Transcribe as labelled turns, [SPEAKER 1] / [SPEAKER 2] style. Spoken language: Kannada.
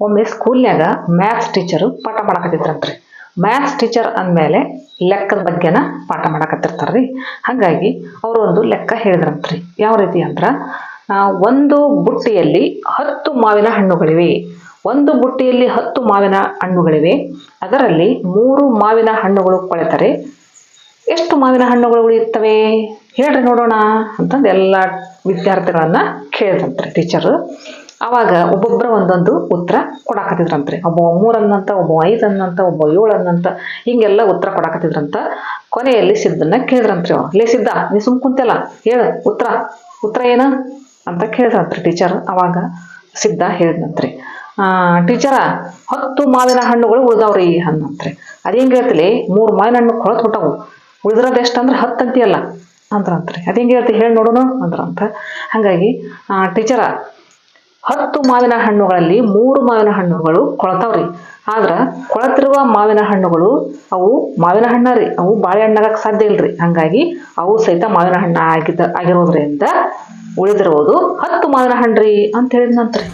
[SPEAKER 1] ಒಮ್ಮೆ ಸ್ಕೂಲ್ನ್ಯಾಗ ಮ್ಯಾಥ್ಸ್ ಟೀಚರು ಪಾಠ ಮಾಡಕತ್ತಿದ್ರಂತ್ರಿ. ಮ್ಯಾಥ್ಸ್ ಟೀಚರ್ ಅಂದಮೇಲೆ ಲೆಕ್ಕದ ಬಗ್ಗೆನ ಪಾಠ ಮಾಡಕತ್ತಿರ್ತಾರ್ರಿ. ಹಾಗಾಗಿ ಅವರು ಒಂದು ಲೆಕ್ಕ ಹೇಳಿದ್ರಂತ್ರಿ. ಯಾವ ರೀತಿ ಅಂದ್ರೆ ಒಂದು ಬುಟ್ಟಿಯಲ್ಲಿ ಹತ್ತು ಮಾವಿನ ಹಣ್ಣುಗಳಿವೆ. ಒಂದು ಬುಟ್ಟಿಯಲ್ಲಿ ಹತ್ತು ಮಾವಿನ ಹಣ್ಣುಗಳಿವೆ. ಅದರಲ್ಲಿ ಮೂರು ಮಾವಿನ ಹಣ್ಣುಗಳು ಕೊಳೆತರೆ. ಎಷ್ಟು ಮಾವಿನ ಹಣ್ಣುಗಳು ಉಳಿಯುತ್ತವೆ? ಹೇಳ್ರಿ ನೋಡೋಣ ಅಂತಂದು ಎಲ್ಲ ವಿದ್ಯಾರ್ಥಿಗಳನ್ನ ಕೇಳಿದ್ರಂತ್ರಿ ಟೀಚರು ಅವಾಗ ಒಬ್ಬೊಬ್ಬರ ಒಂದೊಂದು ಉತ್ತರ ಕೊಡಾಕತ್ತಿದ್ರಂತ್ರಿ. ಒಬ್ಬ ಮೂರನ್ನಂತ, ಒಬ್ಬ ಐದು ಅನ್ನಂತ ಒಬ್ಬ ಏಳು ಅನ್ನಂತ ಹಿಂಗೆಲ್ಲ ಉತ್ತರ ಕೊಡಾಕತ್ತಿದ್ರಂತ ಕೊನೆಯಲ್ಲಿ ಸಿದ್ದನ್ನ ಕೇಳಿದ್ರಂತ್ರಿ ಅವ ಲೇ ಸಿದ್ಧ, ನೀ ಸುಮ್ ಕುಂತೆಲ್ಲ ಹೇಳು, ಉತ್ತರ. ಉತ್ತರ ಏನು? ಅಂತ ಕೇಳಿದ್ರಂತ್ರಿ ಟೀಚರ್ ಅವಾಗ ಸಿದ್ಧ ಹೇಳಿದ್ನಂತ್ರಿ. ಆ, ಟೀಚರ, ಹತ್ತು ಮಾವಿನ ಹಣ್ಣುಗಳು ಉಳಿದವ್ರಿ ಅನ್ನಂತ್ರಿ. ಅದೇಂಗೆ ಹೇಳ್ತಿಲಿ? ಮೂರು ಮಾವಿನ ಹಣ್ಣು ಕೊಳತ್ ಬಿಟ್ಟವು ಉಳಿದಿರೋದು ಎಷ್ಟು ಅಂದ್ರೆ ಹತ್ತು ಅಂತೀಯಲ್ಲ ಅಂದ್ರಂತ್ರಿ. ಅದೇಂಗೆ ಹೇಳ್ತಿ ಹೇಳಿ ನೋಡೋಣ ಅಂದ್ರಂತ. ಹಾಗಾಗಿ ಟೀಚರ ಹತ್ತು ಮಾವಿನ ಹಣ್ಣುಗಳಲ್ಲಿ ಮೂರು ಮಾವಿನ ಹಣ್ಣುಗಳು ಕೊಳತಾವ್ರಿ. ಆದ್ರ ಕೊಳತಿರುವ ಮಾವಿನ ಹಣ್ಣುಗಳು ಅವು ಮಾವಿನ ಹಣ್ಣ ರೀ, ಅವು ಬಾಳೆಹಣ್ಣಾಗಕ್ಕೆ ಸಾಧ್ಯ ಇಲ್ರಿ. ಹಂಗಾಗಿ ಅವು ಸಹಿತ ಮಾವಿನ ಹಣ್ಣ ಆಗಿದ್ದ, ಆಗಿರೋದ್ರಿಂದ ಉಳಿದಿರುವುದು ಹತ್ತು ಮಾವಿನ ಹಣ್ಣ್ರಿ ಅಂತ
[SPEAKER 2] ಹೇಳಿದ್ ನಂತ್ರಿ